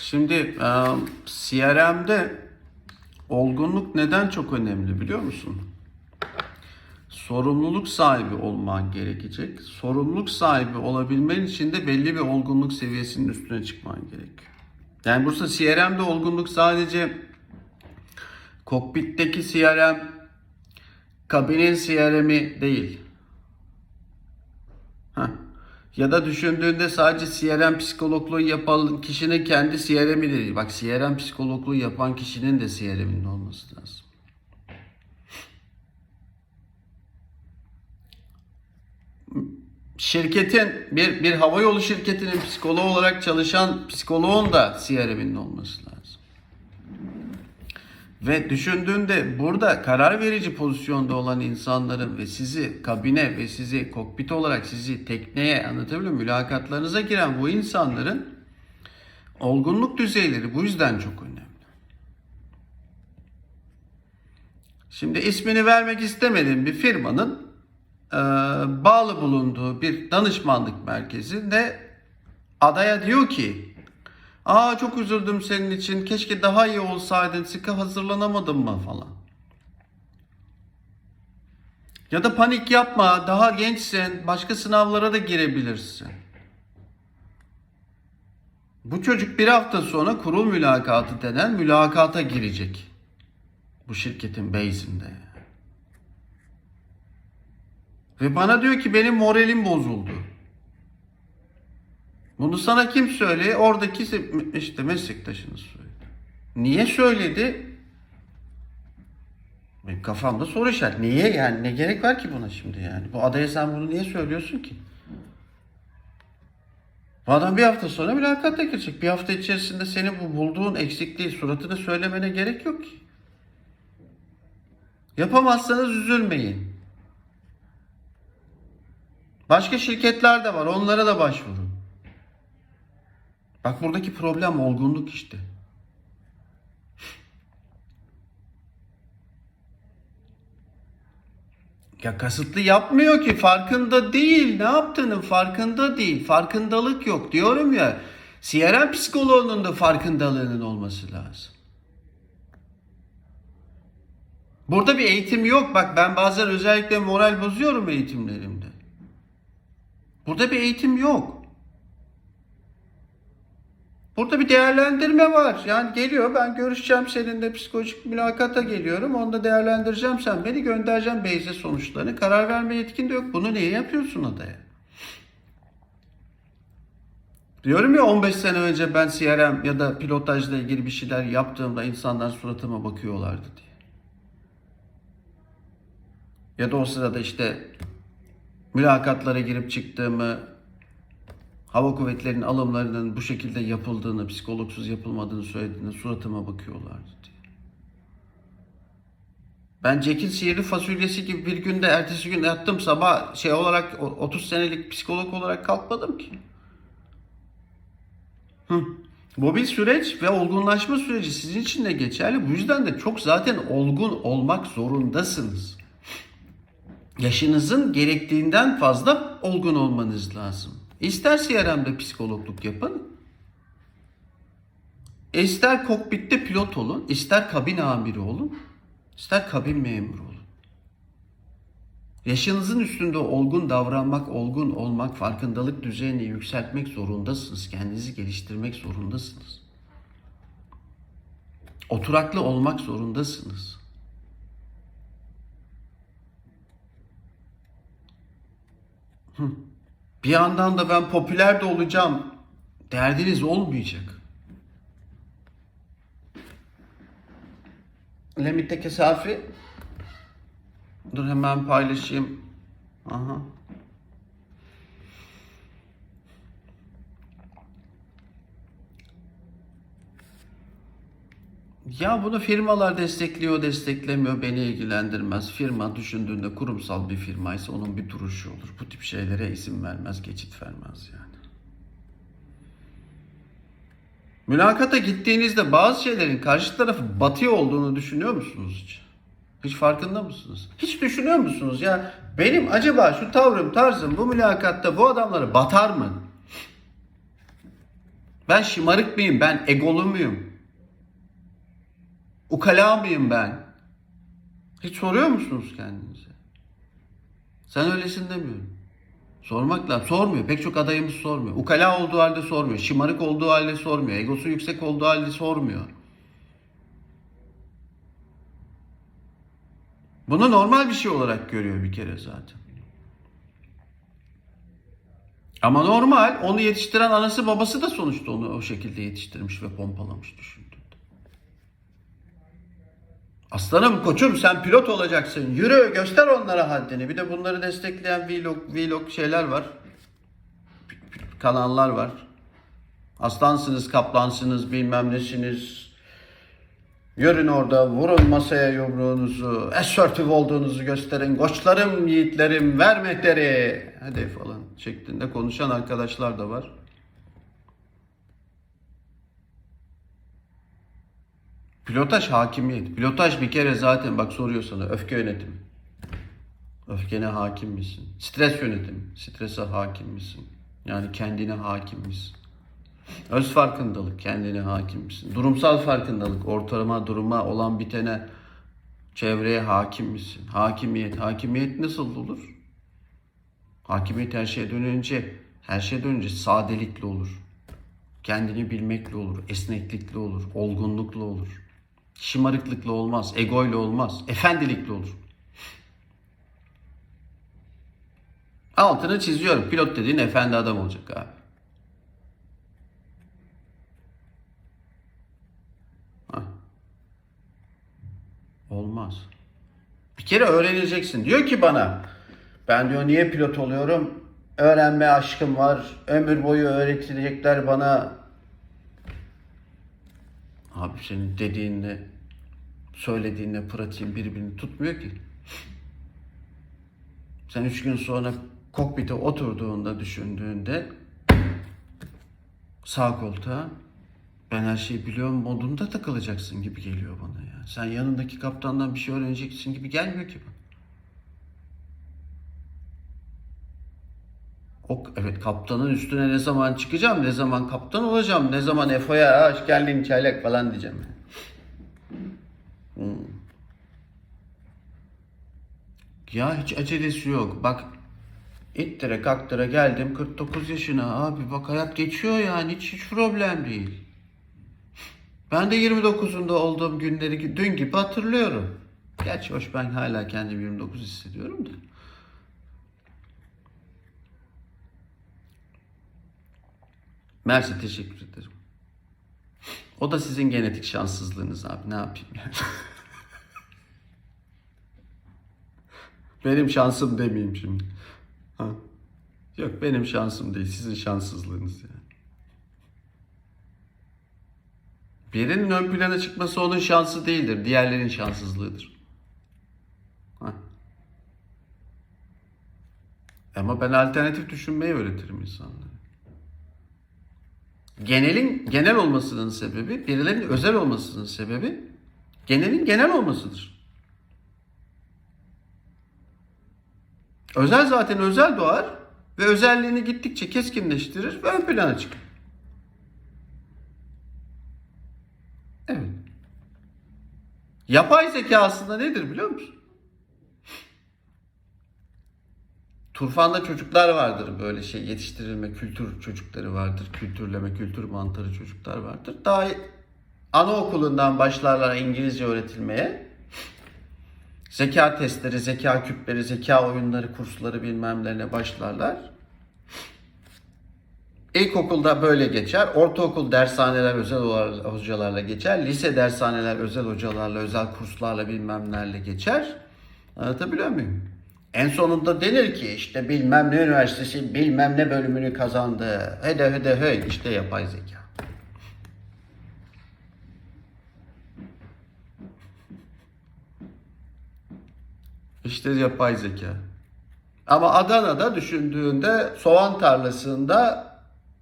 Şimdi e, CRM'de olgunluk neden çok önemli biliyor musun? Sorumluluk sahibi olman gerekecek. Sorumluluk sahibi olabilmen için de belli bir olgunluk seviyesinin üstüne çıkman gerekiyor. Yani burada CRM'de olgunluk sadece kokpitteki CRM, kabinin CRM'i değil. Ya da düşündüğünde sadece CRM psikologluğu yapan kişinin kendi CRM'i değil. Bak CRM psikologluğu yapan kişinin de CRM'inin olması lazım. Şirketin bir bir havayolu şirketinin psikoloğu olarak çalışan psikoloğun da CRM'inin olması lazım. Ve düşündüğünde burada karar verici pozisyonda olan insanların ve sizi kabine ve sizi kokpit olarak sizi tekneye anlatabiliyor muyum? Mülakatlarınıza giren bu insanların olgunluk düzeyleri bu yüzden çok önemli. Şimdi ismini vermek istemediğim bir firmanın e, bağlı bulunduğu bir danışmanlık merkezinde adaya diyor ki Aa çok üzüldüm senin için. Keşke daha iyi olsaydın. Sıkı hazırlanamadın mı falan. Ya da panik yapma. Daha gençsin. Başka sınavlara da girebilirsin. Bu çocuk bir hafta sonra kurul mülakatı denen mülakata girecek. Bu şirketin base'inde. Ve bana diyor ki benim moralim bozuldu. Bunu sana kim söyledi? Oradaki işte meslektaşınız söyledi. Niye söyledi? Benim kafamda soru işareti. Niye yani? Ne gerek var ki buna şimdi yani? Bu adaya sen bunu niye söylüyorsun ki? Bu adam bir hafta sonra mülakatta girecek. Bir hafta içerisinde senin bu bulduğun eksikliği suratını söylemene gerek yok ki. Yapamazsanız üzülmeyin. Başka şirketler de var. Onlara da başvurun. Bak buradaki problem olgunluk işte. Ya kasıtlı yapmıyor ki farkında değil. Ne yaptığının farkında değil. Farkındalık yok diyorum ya. CRM psikoloğunun da farkındalığının olması lazım. Burada bir eğitim yok. Bak ben bazen özellikle moral bozuyorum eğitimlerimde. Burada bir eğitim yok. Burada bir değerlendirme var. Yani geliyor ben görüşeceğim seninle psikolojik mülakata geliyorum. Onu da değerlendireceğim sen beni göndereceğim beyze sonuçlarını. Karar verme yetkin de yok. Bunu niye yapıyorsun adaya? Diyorum ya 15 sene önce ben CRM ya da pilotajla ilgili bir şeyler yaptığımda insanlar suratıma bakıyorlardı diye. Ya da o sırada işte mülakatlara girip çıktığımı, hava kuvvetlerinin alımlarının bu şekilde yapıldığını, psikologsuz yapılmadığını söylediğinde suratıma bakıyorlardı diye. Ben Jack'in sihirli fasulyesi gibi bir günde ertesi gün yattım sabah şey olarak o- 30 senelik psikolog olarak kalkmadım ki. Hı. Bir süreç ve olgunlaşma süreci sizin için de geçerli. Bu yüzden de çok zaten olgun olmak zorundasınız. Yaşınızın gerektiğinden fazla olgun olmanız lazım. İster CRM'de psikologluk yapın, ister kokpitte pilot olun, ister kabin amiri olun, ister kabin memuru olun. Yaşınızın üstünde olgun davranmak, olgun olmak, farkındalık düzeyini yükseltmek zorundasınız. Kendinizi geliştirmek zorundasınız. Oturaklı olmak zorundasınız. Hı. Bir yandan da ben popüler de olacağım. Derdiniz olmayacak. Limitte Safi. Dur hemen paylaşayım. Aha. Ya bunu firmalar destekliyor, desteklemiyor beni ilgilendirmez. Firma düşündüğünde kurumsal bir firmaysa onun bir duruşu olur. Bu tip şeylere izin vermez, geçit vermez yani. Mülakata gittiğinizde bazı şeylerin karşı tarafı batıyor olduğunu düşünüyor musunuz hiç? Hiç farkında mısınız? Hiç düşünüyor musunuz ya benim acaba şu tavrım tarzım bu mülakatta bu adamları batar mı? Ben şımarık mıyım? Ben egolu muyum? Ukala mıyım ben? Hiç soruyor musunuz kendinize? Sen öylesin demiyorum. Sormak lazım. Sormuyor. Pek çok adayımız sormuyor. Ukala olduğu halde sormuyor. Şımarık olduğu halde sormuyor. Egosu yüksek olduğu halde sormuyor. Bunu normal bir şey olarak görüyor bir kere zaten. Ama normal. Onu yetiştiren anası babası da sonuçta onu o şekilde yetiştirmiş ve pompalamış düşündüğünde. Aslanım koçum sen pilot olacaksın. Yürü göster onlara haddini. Bir de bunları destekleyen vlog, vlog şeyler var. Kanallar var. Aslansınız, kaplansınız, bilmem nesiniz. Yürün orada, vurun masaya yumruğunuzu, assertif olduğunuzu gösterin. Koçlarım, yiğitlerim, vermekleri. Hadi falan şeklinde konuşan arkadaşlar da var. Pilotaj hakimiyet. Pilotaj bir kere zaten bak soruyor sana öfke yönetimi. Öfkene hakim misin? Stres yönetimi. Strese hakim misin? Yani kendine hakim misin? Öz farkındalık, kendine hakim misin? Durumsal farkındalık, ortalama duruma olan bitene, çevreye hakim misin? Hakimiyet, hakimiyet nasıl olur? Hakimiyet her şeyden önce, her şeyden önce sadelikle olur. Kendini bilmekle olur, esneklikle olur, olgunlukla olur. Şımarıklıkla olmaz, egoyla olmaz, efendilikle olur. Altını çiziyorum. Pilot dediğin efendi adam olacak abi. Olmaz. Bir kere öğreneceksin. Diyor ki bana ben diyor niye pilot oluyorum? Öğrenme aşkım var. Ömür boyu öğretilecekler bana. Abi senin dediğinle söylediğinle pratiğin birbirini tutmuyor ki. Sen üç gün sonra kokpite oturduğunda düşündüğünde sağ koltuğa ben her şeyi biliyorum modunda takılacaksın gibi geliyor bana ya. Sen yanındaki kaptandan bir şey öğreneceksin gibi gelmiyor ki bana. O, evet kaptanın üstüne ne zaman çıkacağım, ne zaman kaptan olacağım, ne zaman FO'ya hoş geldin çaylak falan diyeceğim. Hmm. Ya hiç acelesi yok. Bak ittire kaktıra geldim 49 yaşına abi bak hayat geçiyor yani hiç, hiç problem değil. Ben de 29'unda olduğum günleri dün gibi hatırlıyorum. Gerçi hoş ben hala kendimi 29 hissediyorum da. Mersi teşekkür ederim. O da sizin genetik şanssızlığınız abi. Ne yapayım yani? benim şansım demeyeyim şimdi. Ha. Yok benim şansım değil. Sizin şanssızlığınız yani. Birinin ön plana çıkması onun şansı değildir. Diğerlerinin şanssızlığıdır. Ha. Ama ben alternatif düşünmeyi öğretirim insanlara. Genelin genel olmasının sebebi, birilerinin özel olmasının sebebi genelin genel olmasıdır. Özel zaten özel doğar ve özelliğini gittikçe keskinleştirir ve ön plana çıkar. Evet. Yapay zeka aslında nedir biliyor musun? Turfanda çocuklar vardır böyle şey yetiştirilme kültür çocukları vardır. Kültürleme, kültür mantarı çocuklar vardır. Daha anaokulundan başlarlar İngilizce öğretilmeye. Zeka testleri, zeka küpleri, zeka oyunları, kursları bilmemlerine başlarlar. İlkokulda böyle geçer. Ortaokul dershaneler özel hocalarla geçer. Lise dershaneler özel hocalarla, özel kurslarla bilmemlerle geçer. Anlatabiliyor muyum? En sonunda denir ki işte bilmem ne üniversitesi bilmem ne bölümünü kazandı. Hede hede hey işte yapay zeka. İşte yapay zeka. Ama Adana'da düşündüğünde soğan tarlasında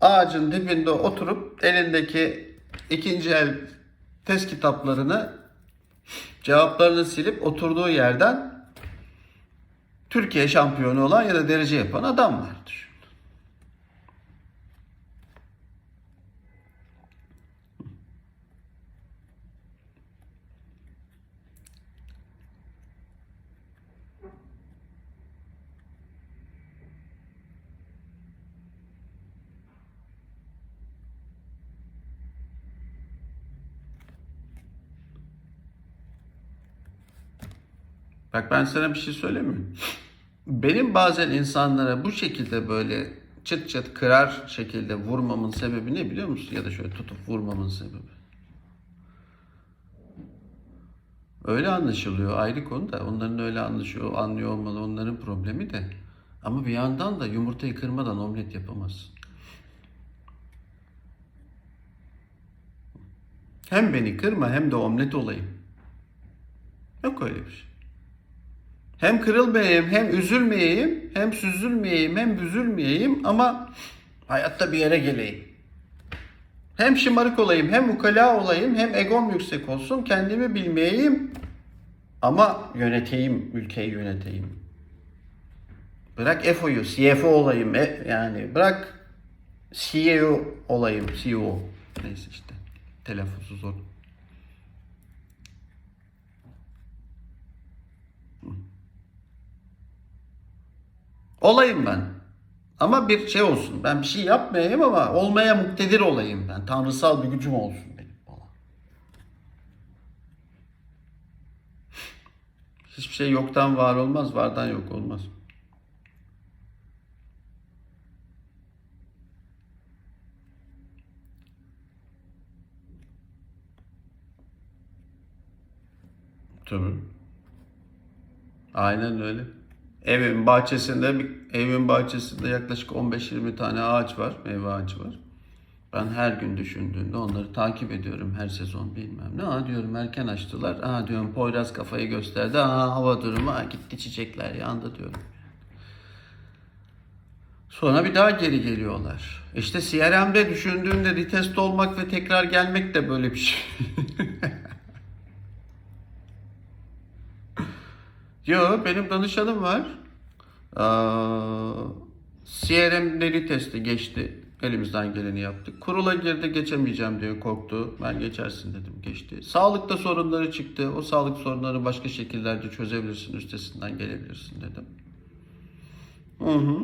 ağacın dibinde oturup elindeki ikinci el test kitaplarını cevaplarını silip oturduğu yerden Türkiye şampiyonu olan ya da derece yapan adam var Bak ben sana bir şey söyleyeyim mi? Benim bazen insanlara bu şekilde böyle çıt çıt kırar şekilde vurmamın sebebi ne biliyor musun? Ya da şöyle tutup vurmamın sebebi. Öyle anlaşılıyor ayrı konu da onların öyle anlaşıyor, anlıyor olmalı onların problemi de. Ama bir yandan da yumurtayı kırmadan omlet yapamazsın. Hem beni kırma hem de omlet olayım. Yok öyle bir şey. Hem kırılmayayım, hem üzülmeyeyim, hem süzülmeyeyim, hem büzülmeyeyim ama hayatta bir yere geleyim. Hem şımarık olayım, hem ukala olayım, hem egom yüksek olsun, kendimi bilmeyeyim ama yöneteyim, ülkeyi yöneteyim. Bırak FO'yu, CFO olayım, e- yani bırak CEO olayım, CEO. Neyse işte, telaffuzu zor. Olayım ben. Ama bir şey olsun. Ben bir şey yapmayayım ama olmaya muktedir olayım ben. Tanrısal bir gücüm olsun benim falan. Hiçbir şey yoktan var olmaz, vardan yok olmaz. Tabii. Aynen öyle. Evin bahçesinde evin bahçesinde yaklaşık 15-20 tane ağaç var, meyve ağacı var. Ben her gün düşündüğümde onları takip ediyorum her sezon bilmem ne. Aa diyorum erken açtılar. Aa diyorum Poyraz kafayı gösterdi. Aa hava durumu aa, gitti çiçekler yandı diyorum. Sonra bir daha geri geliyorlar. İşte CRM'de düşündüğünde retest olmak ve tekrar gelmek de böyle bir şey. Yo benim danışanım var. Aa, CRM'leri testi geçti. Elimizden geleni yaptık. Kurula girdi geçemeyeceğim diye korktu. Ben geçersin dedim geçti. Sağlıkta sorunları çıktı. O sağlık sorunları başka şekillerde çözebilirsin. Üstesinden gelebilirsin dedim. Hı hı.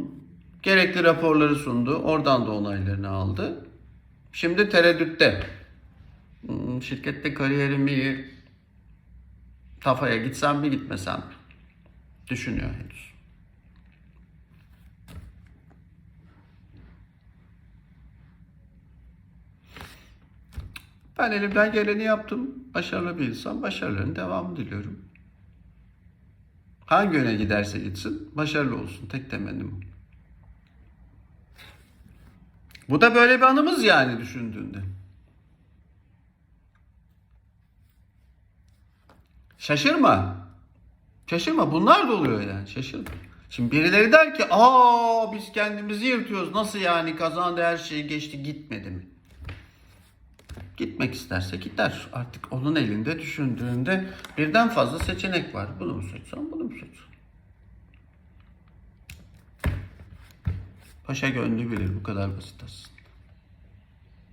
Gerekli raporları sundu. Oradan da onaylarını aldı. Şimdi tereddütte. Hmm, Şirkette kariyerim iyi. Kafaya gitsem mi gitmesem mi? Düşünüyor henüz. Ben elimden geleni yaptım. Başarılı bir insan. Başarıların devamını diliyorum. Hangi yöne giderse gitsin başarılı olsun. Tek temennim o. Bu da böyle bir anımız yani düşündüğünde. Şaşırma. Şaşırma. Bunlar da oluyor yani. Şaşırma. Şimdi birileri der ki aa biz kendimizi yırtıyoruz. Nasıl yani kazandı her şeyi geçti gitmedi mi? Gitmek isterse gider. Artık onun elinde düşündüğünde birden fazla seçenek var. Bunu mu seçsem, bunu mu seçsem? Paşa gönlü bilir. Bu kadar basit aslında.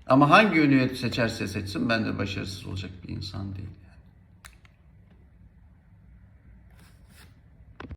Ama hangi yönü seçerse seçsin ben de başarısız olacak bir insan değilim.